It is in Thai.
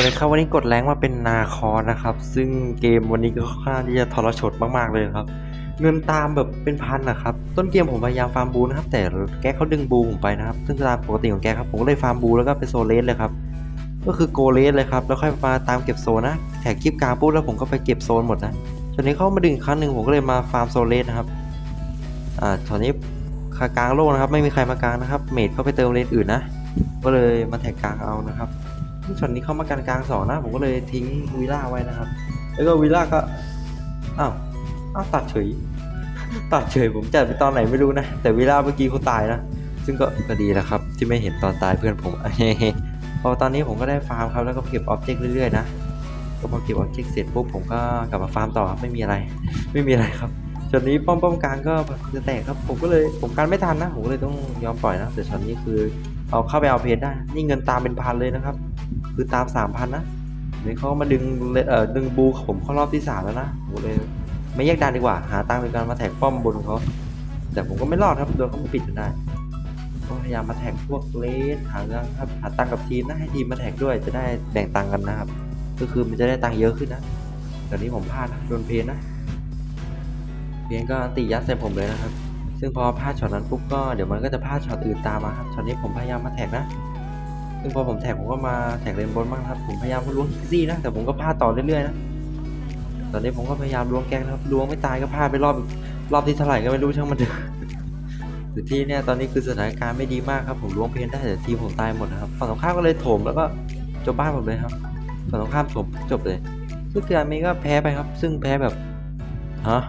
วัสดีครับวันนี้กดแรงมาเป็นนาคอนะครับ ซึ่งเกมวันนี้ก็ค่อนข้างที่จะทรชดมากๆเลยครับ เงินตามแบบเป็นพันนะครับ ต้นเกมผมพยายามฟาร์มบูนะครับ แต่แกเขาดึงบูผมไปนะครับ ซึ่งตามปกติของแกครับผมก็เลยฟาร์มบูแล้วก็ไปโซเลสเลยครับ ก็คือโกเลสเลยครับ แล้วค่อยมาตามเก็บโซนนะแท็กคลิปกลางปุ๊บแล้วผมก็ไปเก็บโซนหมดนะตอนนี้เขามาดึงครั้งหนึ่งผมก็เลยมาฟาร์มโซเลสนะครับ อ่าตอนนี้คากลางโลกนะครับ ไม่มีใครมากลางนะครับ เมดเขาไปเติมเลนอื่นนะ ก็เลยมาแท็กกลางเอานะครับ ซึ่งช็อตนี้เข้ามากันกลางสองนะ ผมก็เลยทิ้งวิล่าไว้นะครับ แล้วก็วิล่าก็อ้าวอ้าวตัดเฉย ตัดเฉยผมจัดไปตอนไหนไม่รู้นะ แต่วิลล่าเมื่อกี้เขาตายนะ ซึ่งก็ก็ดีแล้วครับ ที่ไม่เห็นตอนตายเพื่อนผมพอตอนนี้ผมก็ได้ฟาร์มครับแล้วก็เก็บออบเจกต์เรื่อยๆนะก็พอเก็บออบเจกต์เสร็จปุ๊บผมก็กลับมาฟาร์มต่อครับไม่มีอะไร ไม่มีอะไรครับ ช็อตนี้ป้อมป้อมกลางก็จะแตกครับผมก็เลยผมการไม่ทันนะผมเลยต้องยอมปล่อยนะแต่ช็อตนี้คือเอาเข้าไปเอาเพจได้นี่เงินตามเป็นพันเลยนะครับ คือตามสามพันนะเดี๋ยวเขามาดึงเอ่อดึงบูผมเข้ารอบที่สามแล้วนะผมเลยไม่แยกดันดีกว่า หาตังค์ในการมาแท็กป้อมบนเขาแต่ผมก็ไม่รอดครับโดนเขามาปิดจนได้ก็พยายามมาแท็กพวกเลสหาเรื่องครับหาตังค์กับทีมนะให้ทีมมาแท็กด้วยจะได้แบ่งตังค์กันนะครับ ก็คือมันจะได้ตังค์เยอะขึ้นนะตอนนี้ผมพลาดนะโดนเพนนะ เพนก็ตียัดใส่ผมเลยนะครับ ซึ่งพอพลาดช็อตนั้นปุ๊บก็เดี๋ยวมันก็จะพลาดช็อตอื่นตามมาครับช็อตนี้ผมพยายามมาแท็กนะ ซึ่งพอผมแท็กผมก็มาแท็กเลนบนบ้างครับ ผมพยายามล้วงคิกซี่นะแต่ผมก็พลาดต่อเรื่อยๆนะ ตอนนี้ผมก็พยายามล้วงแกงนะครับล้วงไม่ตายก็พลาดไปรอบรอบที่เท่าไหร่ก็ไม่รู้ช่างมันเถอะแต่ที่เนี่ยตอนนี้คือสถานการณ์ไม่ดีมากครับผมล้วงเพนได้แต่ทีมผมตายหมดนะครับฝั่งตรงข้ามก็เลยโถมแล้วก็จบบ้านหมดเลยครับฝั่งตรงข้ามโถมจบเลยซึ่งเกือมีก็แพ้ไปครับ ซึ่งแพ้แบบฮะ